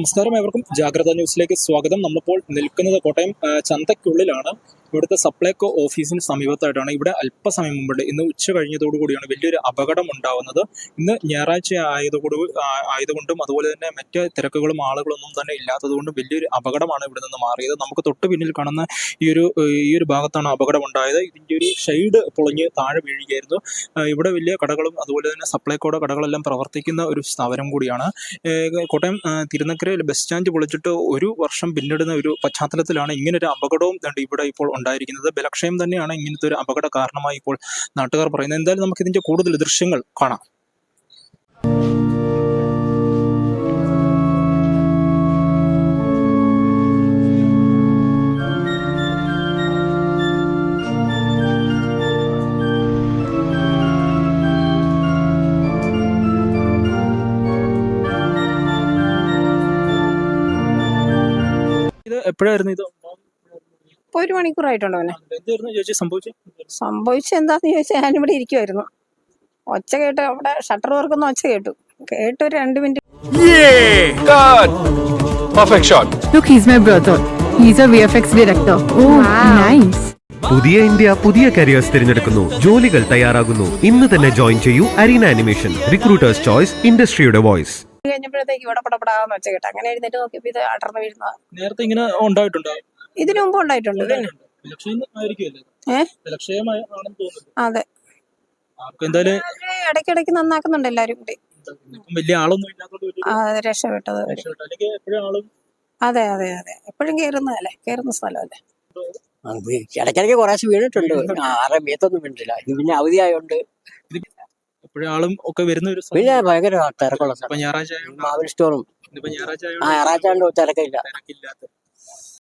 നമസ്കാരം ഏവർക്കും ജാഗ്രത ന്യൂസിലേക്ക് സ്വാഗതം. നമ്മളിപ്പോൾ നിൽക്കുന്നത് കോട്ടയം ചന്തയ്ക്കുള്ളിലാണ്. ഇവിടുത്തെ സപ്ലൈകോ ഓഫീസിന് സമീപത്തായിട്ടാണ് ഇവിടെ അല്പസമയം മുമ്പുണ്ട് ഇന്ന് ഉച്ച കഴിഞ്ഞതോടുകൂടിയാണ് വലിയൊരു അപകടം ഉണ്ടാവുന്നത്. ഇന്ന് ഞായറാഴ്ച ആയതോടു ആയതുകൊണ്ടും അതുപോലെ തന്നെ മറ്റ് തിരക്കുകളും ആളുകളൊന്നും തന്നെ ഇല്ലാത്തതുകൊണ്ടും വലിയൊരു അപകടമാണ് ഇവിടെ നിന്ന് മാറിയത്. നമുക്ക് തൊട്ട് പിന്നിൽ കാണുന്ന ഈ ഒരു ഈ ഒരു ഭാഗത്താണ് അപകടം ഉണ്ടായത്. ഇതിന്റെ ഒരു ഷെയ്ഡ് പൊളിഞ്ഞ് താഴെ വീഴുകയായിരുന്നു. ഇവിടെ വലിയ കടകളും അതുപോലെ തന്നെ സപ്ലൈകോടെ കടകളെല്ലാം പ്രവർത്തിക്കുന്ന ഒരു സ്ഥാപനം കൂടിയാണ്. കോട്ടയം തിരുനക്കരയിൽ ബസ് സ്റ്റാൻഡ് പൊളിച്ചിട്ട് ഒരു വർഷം പിന്നിടുന്ന ഒരു പശ്ചാത്തലത്തിലാണ് ഇങ്ങനൊരു അപകടവും ഇവിടെ ഇപ്പോൾ ഉണ്ടായിരിക്കുന്നത്. ബലക്ഷയം തന്നെയാണ് ഇങ്ങനത്തെ ഒരു അപകട കാരണമായി ഇപ്പോൾ നാട്ടുകാർ പറയുന്നത്. എന്തായാലും നമുക്ക് ഇതിന്റെ കൂടുതൽ ദൃശ്യങ്ങൾ കാണാം. എപ്പോഴായിരുന്നു ഇത്? ഇപ്പൊ ഒരു മണിക്കൂറായിട്ടുണ്ടോ അവനെ സംഭവിച്ചു എന്താന്ന് ചോദിച്ചാൽ ഞാനിവിടെ ഇരിക്കുമായിരുന്നു ഒച്ച കേട്ട് അവിടെ ഷട്ടർ തുറക്കുന്ന ഒച്ച കേട്ടു കേട്ട് ഒരു രണ്ട് minute Yeah! Cut! Perfect shot. Look, he's my brother. He's a VFX director. Oh, nice. പുതിയ ഇന്ത്യ പുതിയ കരിയേഴ്സ് തിരഞ്ഞെടുക്കുന്നു ജോലികൾ തയ്യാറാകുന്നു ഇന്ന് തന്നെ ജോയിൻ ചെയ്യൂ അരീന അനിമേഷൻ റിക്രൂട്ടേഴ്സ് ചോയ്സ് ഇൻഡസ്ട്രിയുടെ വോയിസ് കഴിഞ്ഞപ്പോഴത്തേക്ക് ഇവിടെ പടപടാന്ന് ഒച്ച കേട്ടോ അങ്ങനെ എഴുന്നേറ്റ് നോക്കിയപ്പോ ഇത് അടർന്ന് വീഴുന്ന നേരത്തെ ഇങ്ങനെ ഉണ്ടായിട്ടുണ്ടോ ഇതിനു മുമ്പ് ഉണ്ടായിട്ടുണ്ട്? അതെ. ഇടയ്ക്കിടയ്ക്ക് നന്നാക്കുന്നുണ്ട് എല്ലാരും കൂടി. ആ, രക്ഷപ്പെട്ടത് അതെ അതെ അതെ. എപ്പോഴും കേറുന്നതല്ലേ കേറുന്ന സ്ഥലമല്ലേ? ഇടയ്ക്കിടയ്ക്ക് കുറേശ്ശെ വീണിട്ടുണ്ട്. ആരെ മീത്തൊന്നും വീണിട്ടില്ല. ഇത് പിന്നെ അവധിയായോണ്ട് എപ്പോഴും ആളും ഒക്കെ വരുന്ന ഒരു സ്ഥലം. പിന്നെ ഭയങ്കര തിരക്കുള്ള ഞായറാഴ്ച മാവിൽ സ്റ്റോറും. ഞായറാഴ്ച തിരക്കില്ല. തിരക്കില്ലാത്ത